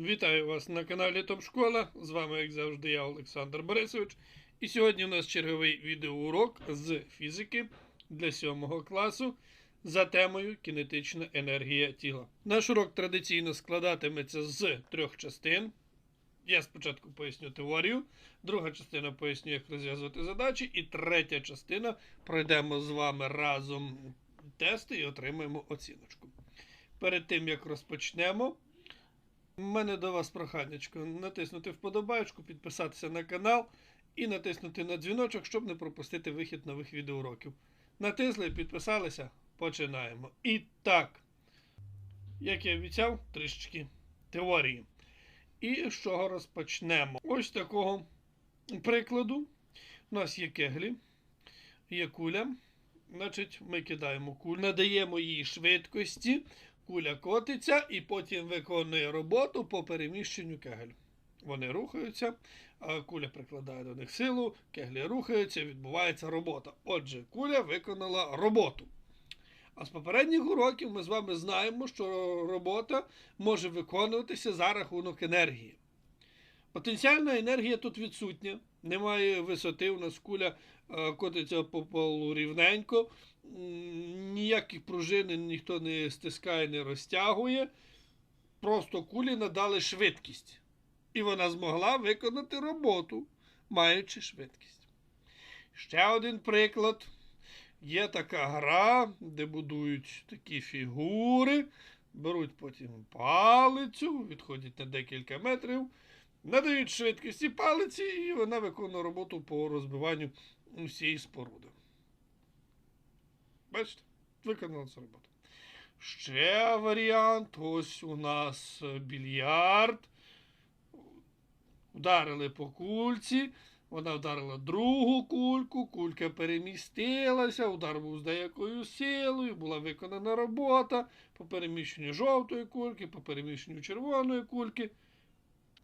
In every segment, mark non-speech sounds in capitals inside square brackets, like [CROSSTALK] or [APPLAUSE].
Вітаю вас на каналі Топ Школа. З вами, як завжди, я Олександр Борисович. І сьогодні у нас черговий відеоурок з фізики для 7 класу за темою кінетична енергія тіла. Наш урок традиційно складатиметься з трьох частин. Я спочатку поясню теорію, друга частина поясню, як розв'язувати задачі, і третя частина пройдемо з вами разом тести і отримаємо оціночку. Перед тим як розпочнемо, у мене до вас проханечко натиснути вподобайку, підписатися на канал і натиснути на дзвіночок, щоб не пропустити вихід нових відеоуроків. Натисли, підписалися, починаємо. І так, як я обіцяв, трішечки теорії. І з чого розпочнемо? Ось такого прикладу. У нас є кеглі, є куля. Значить, ми кидаємо кулю, надаємо їй швидкості, куля котиться і потім виконує роботу по переміщенню кегель. Вони рухаються, куля прикладає до них силу, кеглі рухаються, відбувається робота. Отже, куля виконала роботу. А з попередніх уроків ми з вами знаємо, що робота може виконуватися за рахунок енергії. Потенціальна енергія тут відсутня, немає висоти, у нас куля е, котиться по полу рівненько, ніяких пружини ніхто не стискає, не розтягує. Просто кулі надали швидкість. І вона змогла виконати роботу, маючи швидкість. Ще один приклад. Є така гра, де будують такі фігури, беруть потім палицю, відходять на декілька метрів, надають швидкості палиці, і вона виконує роботу по розбиванню усієї споруди. Бачите? Виконала цю роботу. Ще варіант. Ось у нас більярд. Ударили по кульці. Вона вдарила другу кульку, кулька перемістилася, удар був з деякою силою, була виконана робота по переміщенню жовтої кульки, по переміщенню червоної кульки.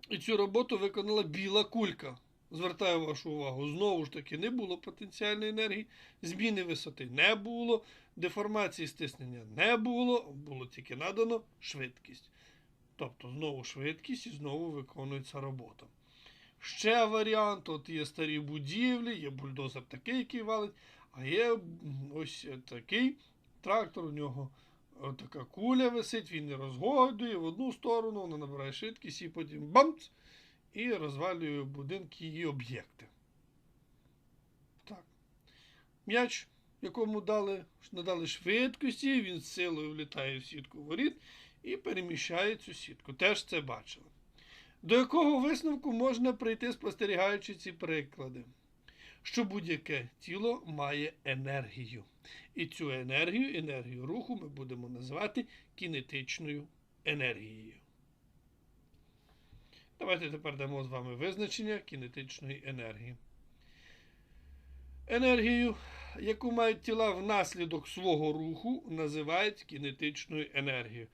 І цю роботу виконала біла кулька. Звертаю вашу увагу, знову ж таки, не було потенціальної енергії, зміни висоти не було, деформації стиснення не було, було тільки надано швидкість. Тобто знову швидкість і знову виконується робота. Ще варіант: от є старі будівлі, є бульдозер такий, який валить, а є ось такий трактор, у нього така куля висить, він не розгойдує в одну сторону, вона набирає швидкість і потім бамц! І розвалює будинки і об'єкти. Так. М'яч, якому дали, надали швидкості, він з силою влітає в сітку воріт і переміщає цю сітку. Теж це бачили. До якого висновку можна прийти, спостерігаючи ці приклади? Що будь-яке тіло має енергію. І цю енергію, енергію руху, ми будемо називати кінетичною енергією. Давайте тепер дамо з вами визначення кінетичної енергії. Енергію, яку мають тіла внаслідок свого руху, називають кінетичною енергією.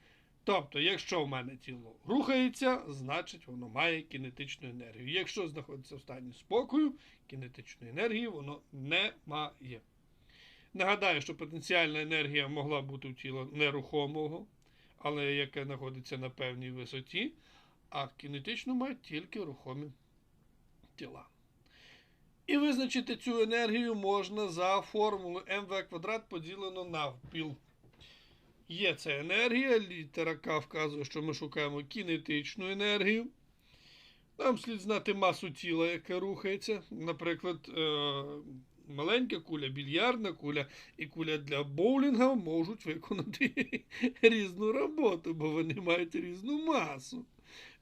Тобто, якщо в мене тіло рухається, значить воно має кінетичну енергію. Якщо знаходиться в стані спокою, кінетичної енергії воно не має. Нагадаю, що потенціальна енергія могла бути у тіла нерухомого, але яке знаходиться на певній висоті, а кінетичну мають тільки рухомі тіла. І визначити цю енергію можна за формулою МВ квадрат поділено навпіл. Є ця енергія, літера К вказує, що ми шукаємо кінетичну енергію. Нам слід знати масу тіла, яке рухається. Наприклад, маленька куля, більярдна куля і куля для боулінга можуть виконати [LAUGHS] різну роботу, бо вони мають різну масу.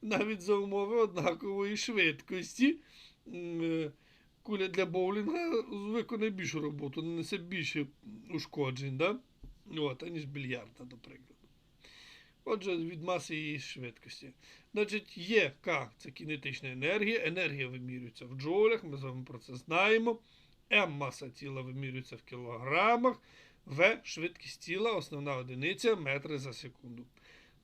Навіть за умови однакової швидкості. Куля для боулінга виконує більшу роботу, нанесе більше ушкоджень. Да? От, аніж більярда, до прикладу. Отже, від маси її швидкості. Значить, є К це кінетична енергія. Енергія вимірюється в джоулях, ми з вами про це знаємо. М маса тіла вимірюється в кілограмах. В швидкість тіла, основна одиниця метри за секунду.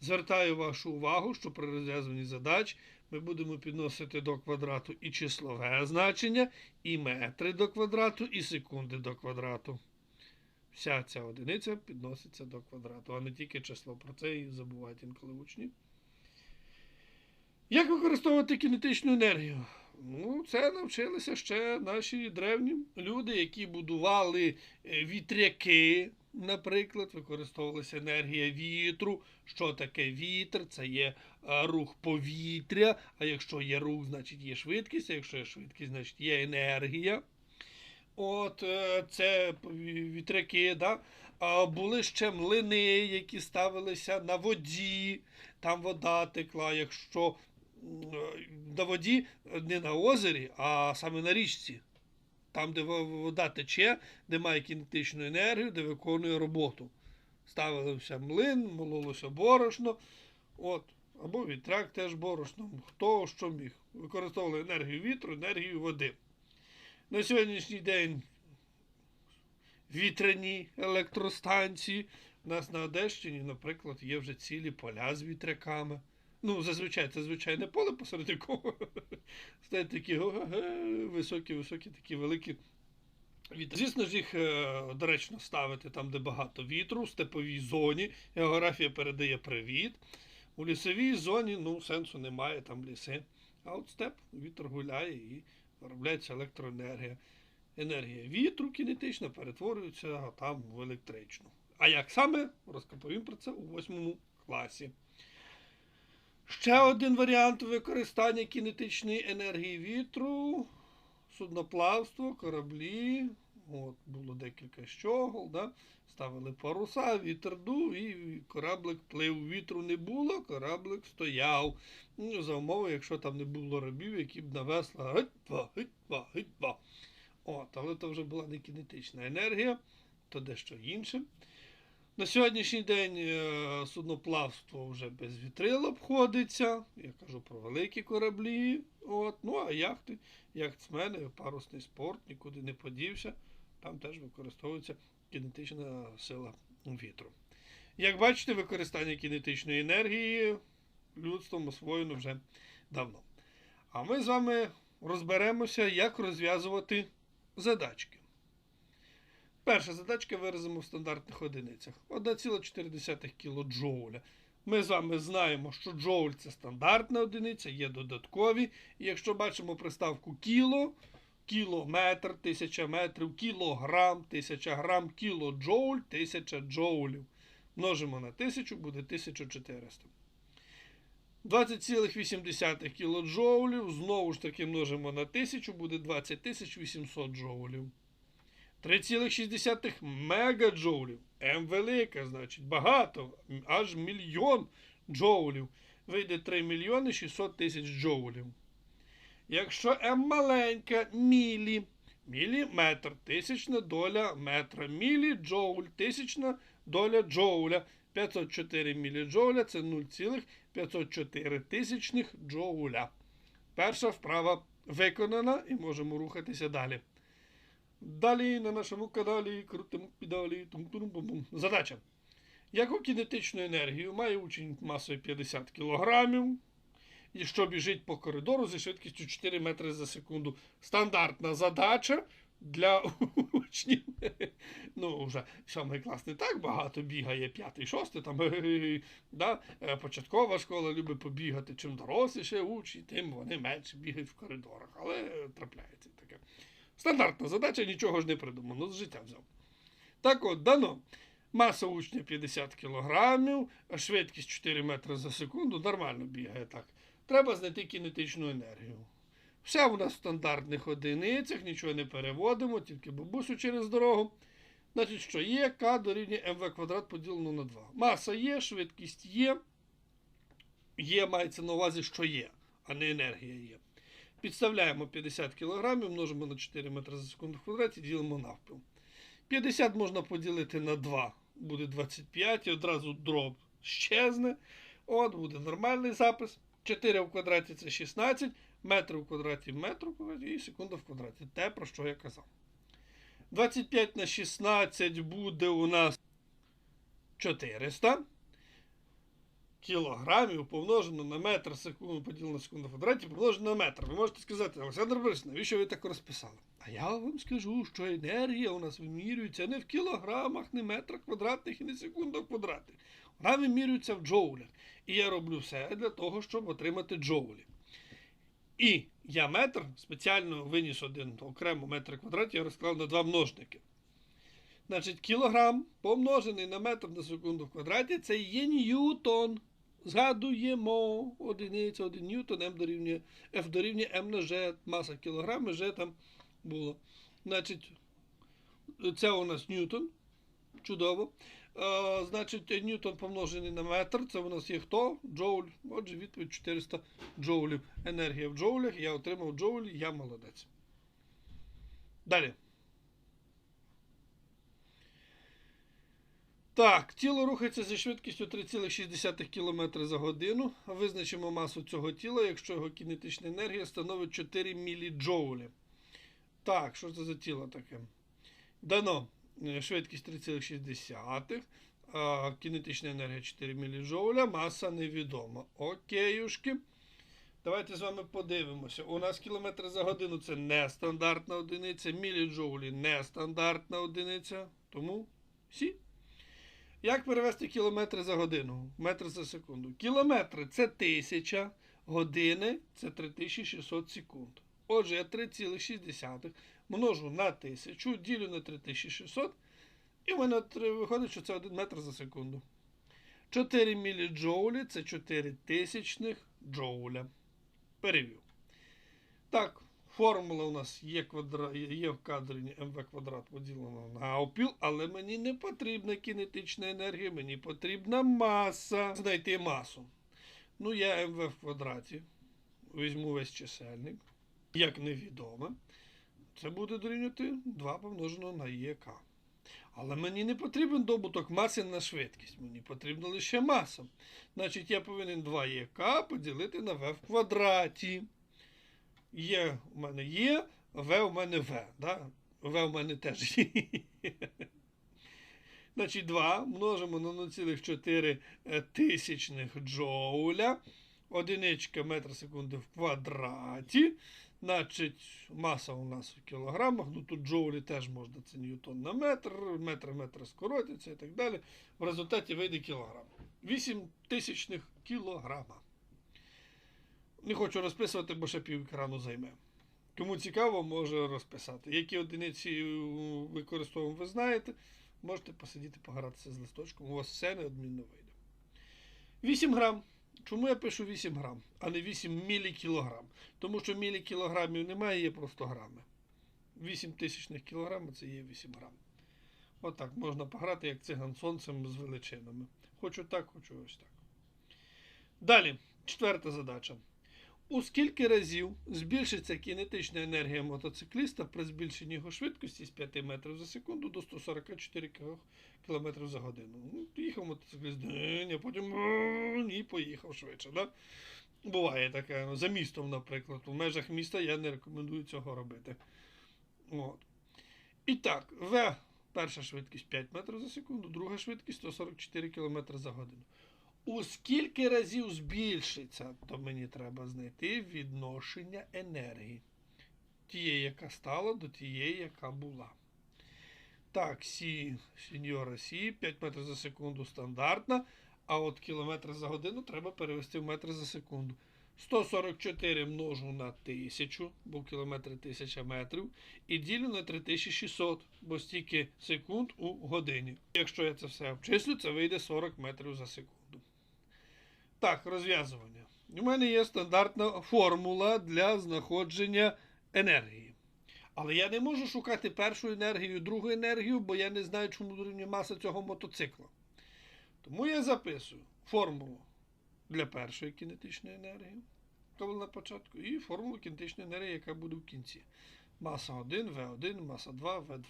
Звертаю вашу увагу, що при розв'язуванні задач ми будемо підносити до квадрату і числове значення, і метри до квадрату, і секунди до квадрату. Вся ця одиниця підноситься до квадрату, а не тільки число. Про це і забувають інколи учні. Як використовувати кінетичну енергію? Ну, це навчилися ще наші древні люди, які будували е, вітряки, наприклад, використовувалася енергія вітру. Що таке вітер? Це є е, рух повітря. А якщо є рух, значить є швидкість, а якщо є швидкість, значить є енергія. От е, це вітряки, да? А були ще млини, які ставилися на воді, там вода текла. Якщо е, на воді, не на озері, а саме на річці. Там, де вода тече, де має кінетичну енергію, де виконує роботу. Ставився млин, мололося борошно. От. Або вітряк теж борошно. Хто що міг. Використовували енергію вітру, енергію води. На сьогоднішній день вітряні електростанції. У нас на Одещині, наприклад, є вже цілі поля з вітряками. Ну, зазвичай це звичайне поле, посеред якого [LAUGHS] стоять такі високі, високі, такі великі. Звісно ж, їх е, доречно ставити там, де багато вітру, в степовій зоні. Географія передає привіт. У лісовій зоні ну, сенсу немає, там ліси. А от степ вітер гуляє і виробляється електроенергія. Енергія вітру кінетична перетворюється там в електричну. А як саме, розповім про це у восьмому класі. Ще один варіант використання кінетичної енергії вітру, судноплавство, кораблі. От, було декілька щогол, да? ставили паруса, вітер дув, і кораблик плив. Вітру не було, кораблик стояв. Ну, за умови, якщо там не було рабів, які б навесли гить-два, гить-два, гить-два. От, але то вже була не кінетична енергія, то дещо інше. На сьогоднішній день е, судноплавство вже без вітрил обходиться. Я кажу про великі кораблі. От. Ну а яхти, яхтсмени, парусний спорт нікуди не подівся. Там теж використовується кінетична сила вітру. Як бачите, використання кінетичної енергії людством освоєно вже давно. А ми з вами розберемося, як розв'язувати задачки. Перша задачка виразимо в стандартних одиницях. 1,4 кілоджоуля. Ми з вами знаємо, що джоуль це стандартна одиниця, є додаткові. І якщо бачимо приставку кіло, кілометр, тисяча метрів, кілограм, тисяча грам, кілоджоуль, тисяча джоулів. Множимо на 1000, буде 1400. 20,8 кілоджоулів. Знову ж таки множимо на 1000, буде 20 800 джоулів. 3,6 мегаджоулів. М велика, значить, багато, аж мільйон джоулів. Вийде 3 мільйони 600 тисяч джоулів. Якщо М маленька, мілі, міліметр, тисячна доля метра, мілі джоуль, тисячна доля джоуля. 504 міліджоуля це 0,504 тисячних джоуля. Перша вправа виконана і можемо рухатися далі. Далі на нашому каналі крутимо педалі. Тум-тум-бум-бум. Задача. Яку кінетичну енергію має учень масою 50 кг, і що біжить по коридору зі швидкістю 4 метри за секунду? Стандартна задача для учнів. [LAUGHS] Ну, вже сьомий клас не так багато бігає, п'ятий, шостий, там [LAUGHS] да, е, початкова школа любить побігати. Чим доросліше учні, тим вони менше бігають в коридорах. Але трапляється таке. Стандартна задача, нічого ж не придумано, з життя взяв. Так от, дано. Маса учня 50 кг, швидкість 4 метри за секунду, нормально бігає так. Треба знайти кінетичну енергію. Все у нас в стандартних одиницях, нічого не переводимо, тільки бабусю через дорогу. Значить, що є К дорівнює МВ квадрат поділено на 2. Маса є, швидкість є. Є, мається на увазі, що є, а не енергія є. Підставляємо 50 кг, множимо на 4 метри за секунду в квадраті, ділимо навпіл. 50 можна поділити на 2, буде 25, і одразу дроб щезне. От, буде нормальний запис. 4 в квадраті це 16, метр в квадраті метр в квадраті і секунда в квадраті. Те, про що я казав. 25 на 16 буде у нас 400 кілограмів помножено на метр секунду, поділено на секунду в квадраті, помножено на метр. Ви можете сказати, Олександр Борисович, навіщо ви так розписали? А я вам скажу, що енергія у нас вимірюється не в кілограмах, не метрах квадратних і не секундах квадратних. Вона вимірюється в джоулях. І я роблю все для того, щоб отримати джоулі. І я метр спеціально виніс один окремо метр квадрат, я розклав на два множники. Значить, кілограм помножений на метр на секунду в квадраті це є ньютон. Згадуємо одиниця, один ньютон, М дорівнює, F дорівнює М на G, маса кілограми, G там було. Значить, це у нас ньютон. Чудово. Е, значить, ньютон помножений на метр, це у нас є хто? Джоуль. Отже, відповідь 400 джоулів. Енергія в джоулях. Я отримав джоулі, я молодець. Далі. Так, тіло рухається зі швидкістю 3,6 км за годину. Визначимо масу цього тіла, якщо його кінетична енергія становить 4 міліджоулі. Так, що це за тіло таке? Дано е, швидкість 3,6, а кінетична енергія 4 міліджоуля, маса невідома. Окейушки. Давайте з вами подивимося. У нас кілометри за годину це нестандартна одиниця, міліджоулі нестандартна одиниця. Тому всі. Як перевести кілометри за годину? Метри за секунду. Кілометри це 1000, години це 3600 секунд. Отже, я 3,6 множу на 1000, ділю на 3600, і в мене виходить, що це 1 метр за секунду. 4 міліджоулі це 4 тисячних джоуля. Перевів. Так, формула у нас є, квадра... є в кадрі МВ квадрат поділено на опіл, але мені не потрібна кінетична енергія, мені потрібна маса. Знайти масу. Ну, я МВ в квадраті. Візьму весь чисельник. Як невідоме. Це буде дорівнювати 2 помножено на ЄК. Але мені не потрібен добуток маси на швидкість. Мені потрібна лише маса. Значить, я повинен 2 ЄК поділити на В в квадраті. Є у мене є, В у мене В. Да? В у мене теж є. [LAUGHS] Значить, 2 множимо на 0,4 тисячних джоуля. Одиничка метр секунди в квадраті. Значить, маса у нас в кілограмах. Ну тут джоулі теж можна, це ньютон на метр, метр метр скоротиться і так далі. В результаті вийде кілограм. 8 тисячних кілограма. Не хочу розписувати, бо ще пів екрану займе. Кому цікаво, може розписати. Які одиниці е, використовуємо, ви знаєте. Можете посидіти, погратися з листочком. У вас все неодмінно вийде. 8 грам. Чому я пишу 8 грам, а не 8 мілікілограм? Тому що мілікілограмів немає, є просто грами. 8 тисячних кілограмів це є 8 грам. Отак можна пограти, як циган сонцем з величинами. Хочу так, хочу ось так. Далі, четверта задача. У скільки разів збільшиться кінетична енергія мотоцикліста при збільшенні його швидкості з 5 метрів за секунду до 144 км за годину? Ну, їхав мотоцикліст, а потім і поїхав швидше. Да? Буває таке. ну, За містом, наприклад. В межах міста я не рекомендую цього робити. От. І так, В перша швидкість 5 метрів за секунду, друга швидкість 144 км за годину. У скільки разів збільшиться, то мені треба знайти відношення енергії. Тієї, яка стала, до тієї, яка була. Так, Сі, сеньора Сі, 5 метрів за секунду стандартна, а от кілометри за годину треба перевести в метри за секунду. 144 множу на 1000, бо кілометри 1000 метрів, і ділю на 3600, бо стільки секунд у годині. Якщо я це все обчислю, це вийде 40 метрів за секунду. Так, розв'язування. У мене є стандартна формула для знаходження енергії. Але я не можу шукати першу енергію, другу енергію, бо я не знаю, чому дорівнює маса цього мотоцикла. Тому я записую формулу для першої кінетичної енергії, яка була на початку, і формулу кінетичної енергії, яка буде в кінці. Маса 1, В1, маса 2, В2.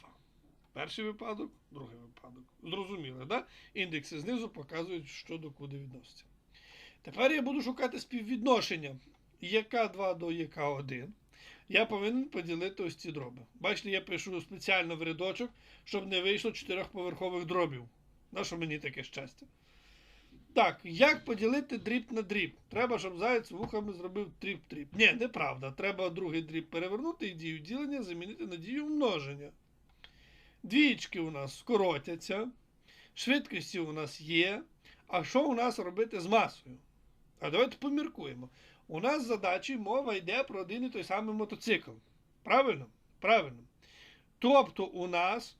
Перший випадок, другий випадок. Зрозуміло, да? Індекси знизу показують, що до куди відноситься. Тепер я буду шукати співвідношення ЄК2 до ЄК1. Я повинен поділити ось ці дроби. Бачите, я пишу спеціально в рядочок, щоб не вийшло чотирьохповерхових дробів. На що мені таке щастя? Так, як поділити дріб на дріб? Треба, щоб заяць вухами зробив тріп-тріп. Ні, неправда. Треба другий дріб перевернути і дію ділення замінити на дію множення. Двічки у нас скоротяться, швидкості у нас є, А що у нас робити з масою? А давайте поміркуємо. У нас задачі мова йде про один і той самий мотоцикл. Правильно? Правильно. Тобто у нас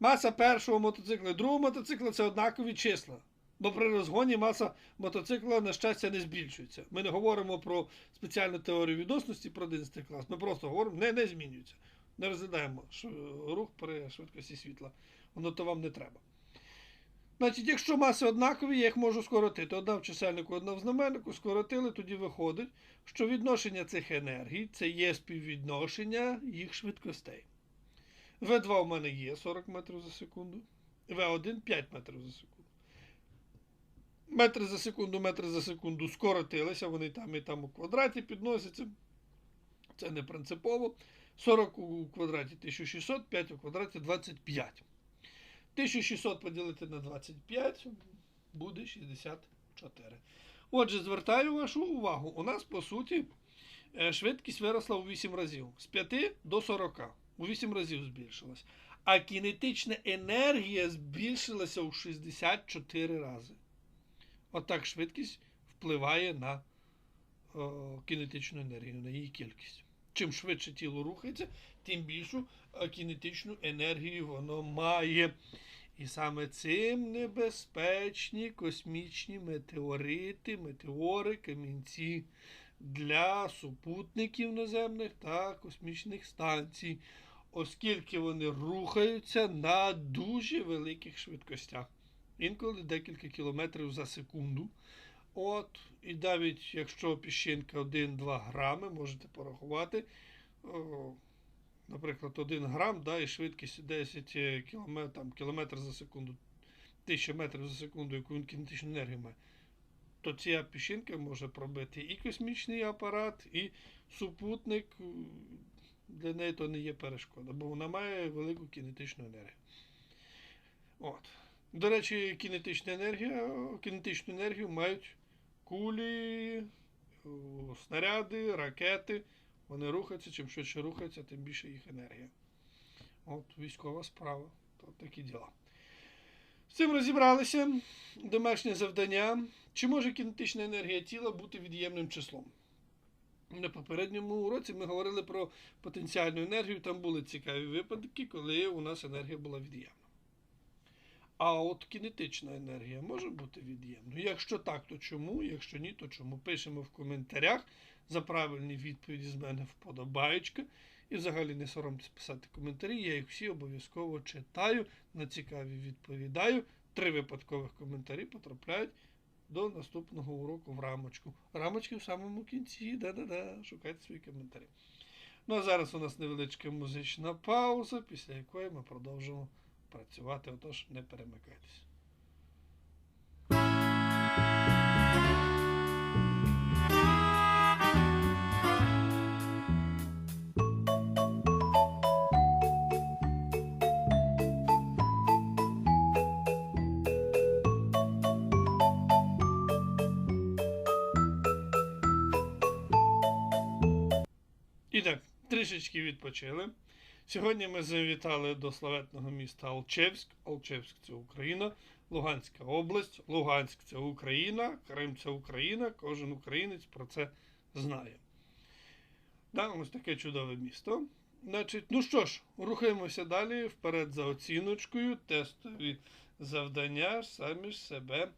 маса першого мотоцикла і другого мотоцикла це однакові числа. Бо при розгоні маса мотоцикла, на щастя, не збільшується. Ми не говоримо про спеціальну теорію відносності про 11 клас. Ми просто говоримо, не, не змінюється. Не розглядаємо рух при швидкості світла. Воно то вам не треба. Значить, якщо маси однакові, я їх можу скоротити. Одна в чисельнику, одна в знаменнику, скоротили, тоді виходить, що відношення цих енергій це є співвідношення їх швидкостей. В2 у мене є 40 метрів за секунду, В1 5 метрів за секунду. Метри за секунду, метри за секунду скоротилися, вони там і там у квадраті підносяться. Це не принципово. 40 у квадраті 1600, 5 у квадраті 25. 1600 поділити на 25 буде 64. Отже, звертаю вашу увагу. У нас, по суті, е, швидкість виросла у 8 разів. З 5 до 40. У 8 разів збільшилась. А кінетична енергія збільшилася у 64 рази. Отак швидкість впливає на о, кінетичну енергію, на її кількість. Чим швидше тіло рухається, тим більшу е, кінетичну енергію воно має. І саме цим небезпечні космічні метеорити, метеори, камінці для супутників наземних та космічних станцій, оскільки вони рухаються на дуже великих швидкостях. Інколи декілька кілометрів за секунду. От, і навіть якщо піщинка 1-2 грами, можете порахувати. Наприклад, 1 грам, да, і швидкість 10 км, там, кілометр за секунду, 1000 метрів за секунду, яку він кінетичну енергію має, то ця піщинка може пробити і космічний апарат, і супутник. Для неї то не є перешкода, бо вона має велику кінетичну енергію. От. До речі, кінетична енергія, кінетичну енергію мають кулі, снаряди, ракети. Вони рухаються, чим швидше рухаються, тим більше їх енергія. От військова справа. То такі діла. З цим розібралися. Домашнє завдання. Чи може кінетична енергія тіла бути від'ємним числом? На попередньому уроці ми говорили про потенціальну енергію. Там були цікаві випадки, коли у нас енергія була від'ємна. А от кінетична енергія може бути від'ємною. Якщо так, то чому? Якщо ні, то чому? Пишемо в коментарях за правильні відповіді з мене вподобаючка. І взагалі не соромтесь писати коментарі. Я їх всі обов'язково читаю, на цікаві відповідаю. Три випадкових коментарі потрапляють до наступного уроку в рамочку. Рамочки в самому кінці. Да-да-да. Шукайте свої коментарі. Ну а зараз у нас невеличка музична пауза, після якої ми продовжимо працювати. Отож, не перемикайтесь. Трішечки відпочили. Сьогодні ми завітали до славетного міста Алчевськ. Алчевськ це Україна, Луганська область, Луганськ це Україна, Крим це Україна. Кожен українець про це знає. Да, ось таке чудове місто. Значить, ну що ж, рухаємося далі вперед за оціночкою. Тестові завдання самі ж себе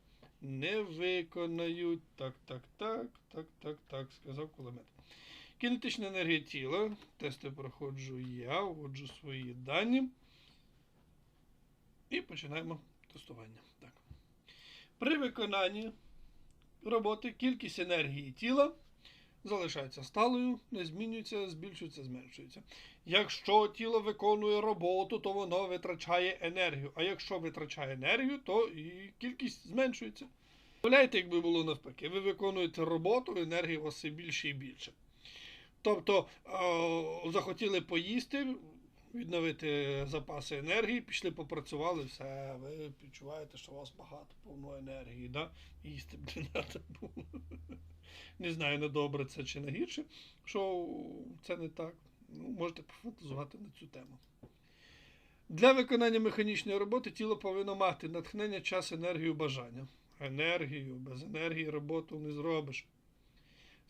не виконають. Так, так, так, так, так, так, сказав кулемет. Кінетична енергія тіла. Тести проходжу я, вводжу свої дані. І починаємо тестування. Так. При виконанні роботи кількість енергії тіла залишається сталою, не змінюється, збільшується, зменшується. Якщо тіло виконує роботу, то воно витрачає енергію. А якщо витрачає енергію, то і кількість зменшується. Уявляєте, якби було навпаки, ви виконуєте роботу, енергії у вас все більше і більше. Тобто о, захотіли поїсти, відновити запаси енергії, пішли попрацювали, все, ви відчуваєте, що у вас багато повно енергії, да? їсти б не треба було. Не знаю, на добре це чи на гірше, що це не так. Ну, можете пофантазувати на цю тему. Для виконання механічної роботи тіло повинно мати натхнення, час, енергію, бажання. енергію. Без енергії роботу не зробиш.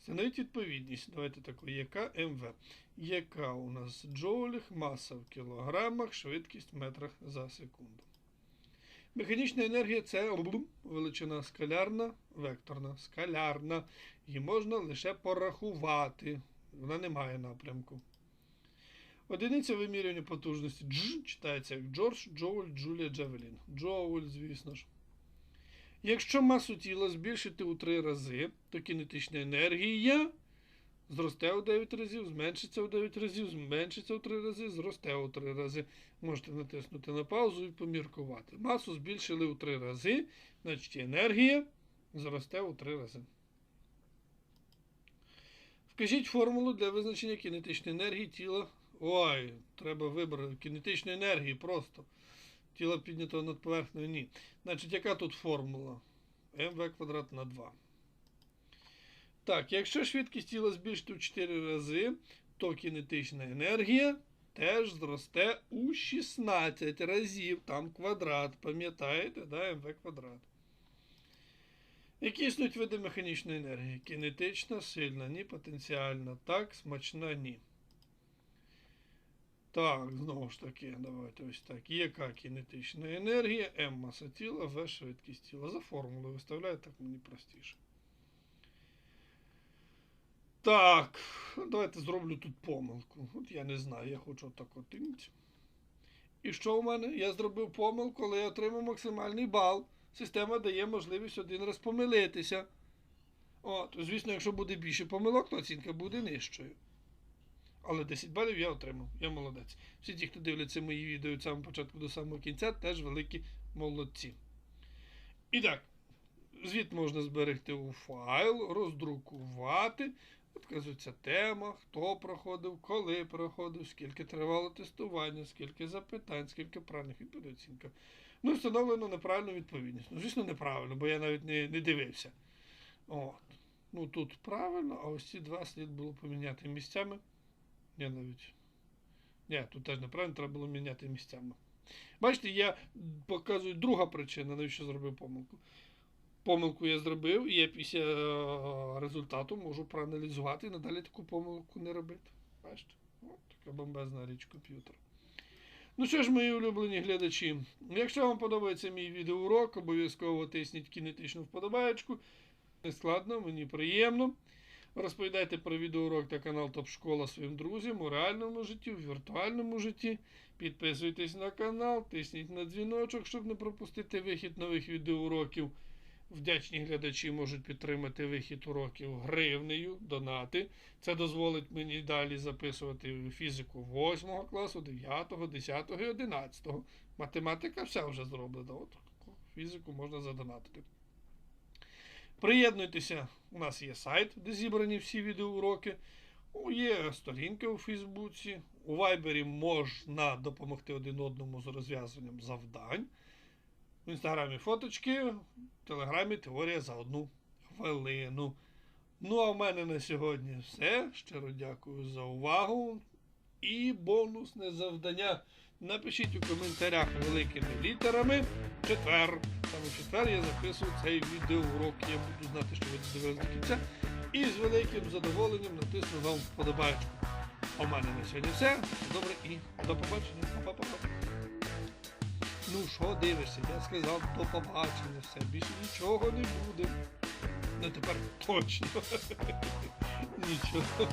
Встановіть відповідність. Давайте таку. Яка МВ? Яка у нас джоулях, маса в кілограмах, швидкість в метрах за секунду. Механічна енергія це величина скалярна, векторна, скалярна. Її можна лише порахувати. Вона не має напрямку. Одиниця вимірювання потужності Дж читається як Джордж, Джоуль, Джулія, Джавелін. Джоуль, звісно ж. Якщо масу тіла збільшити у 3 рази, то кінетична енергія зросте у 9 разів, зменшиться у 9 разів, зменшиться у 3 рази, зросте у 3 рази. Можете натиснути на паузу і поміркувати. Масу збільшили у 3 рази, значить енергія зросте у 3 рази. Вкажіть формулу для визначення кінетичної енергії тіла. Ой, треба вибрати кінетичної енергії просто. Тіло піднято над поверхнею ні. Значить, яка тут формула? МВ квадрат на 2. Так, якщо швидкість тіла збільшити у 4 рази, то кінетична енергія теж зросте у 16 разів. Там квадрат, пам'ятаєте, да, МВ квадрат. Які існують види механічної енергії? Кінетична, сильна, ні, потенціальна, так, смачна, ні. Так, знову ж таки, давайте ось так. Яка кінетична енергія? М маса тіла, В швидкість тіла. За формулою виставляю, так мені простіше. Так, давайте зроблю тут помилку. От я не знаю, я хочу отак от. І що у мене? Я зробив помилку, але я отримав максимальний бал. Система дає можливість один раз помилитися. От, звісно, якщо буде більше помилок, то оцінка буде нижчою. Але 10 балів я отримав. Я молодець. Всі ті, хто дивляться мої відео від самого початку до самого кінця, теж великі молодці. І так, звіт можна зберегти у файл, роздрукувати. Вказується тема, хто проходив, коли проходив, скільки тривало тестування, скільки запитань, скільки правильних відповідей оцінка. Ну, встановлено неправильну відповідність. Ну, звісно, неправильно, бо я навіть не, не дивився. От. Ну тут правильно, а ось ці два слід було поміняти місцями. Я навіть. Ні, тут теж неправильно, треба було міняти місцями. Бачите, я показую друга причина, навіщо зробив помилку. Помилку я зробив, і я після е, результату можу проаналізувати і надалі таку помилку не робити. Бачите? От така бомбезна річ комп'ютер. Ну що ж, мої улюблені глядачі, якщо вам подобається мій відеоурок, обов'язково тисніть кінетичну вподобаєчку. Не складно, мені приємно. Розповідайте про відеоурок та канал Топ Школа своїм друзям у реальному житті, в віртуальному житті. Підписуйтесь на канал, тисніть на дзвіночок, щоб не пропустити вихід нових відеоуроків. Вдячні глядачі можуть підтримати вихід уроків гривнею, донати. Це дозволить мені далі записувати фізику 8 класу, 9, 10 і 11. Математика вся вже зроблена. От фізику можна задонатити. Приєднуйтеся, у нас є сайт, де зібрані всі відеоуроки. Є сторінка у Фейсбуці. У Вайбері можна допомогти один одному з розв'язанням завдань. В інстаграмі фоточки, в телеграмі теорія за одну хвилину. Ну, а в мене на сьогодні все. Щиро дякую за увагу. І бонусне завдання. Напишіть у коментарях великими літерами четвер. Саме четвер я записую цей відеоурок. Я буду знати, що ви додивилися до кінця. І з великим задоволенням натисну вам вподобайку. В мене на сьогодні все. Добре і до побачення. Па-па-па. Ну що дивишся? Я сказав до побачення все. Більше нічого не буде. Ну тепер точно. [LAUGHS] Нічого.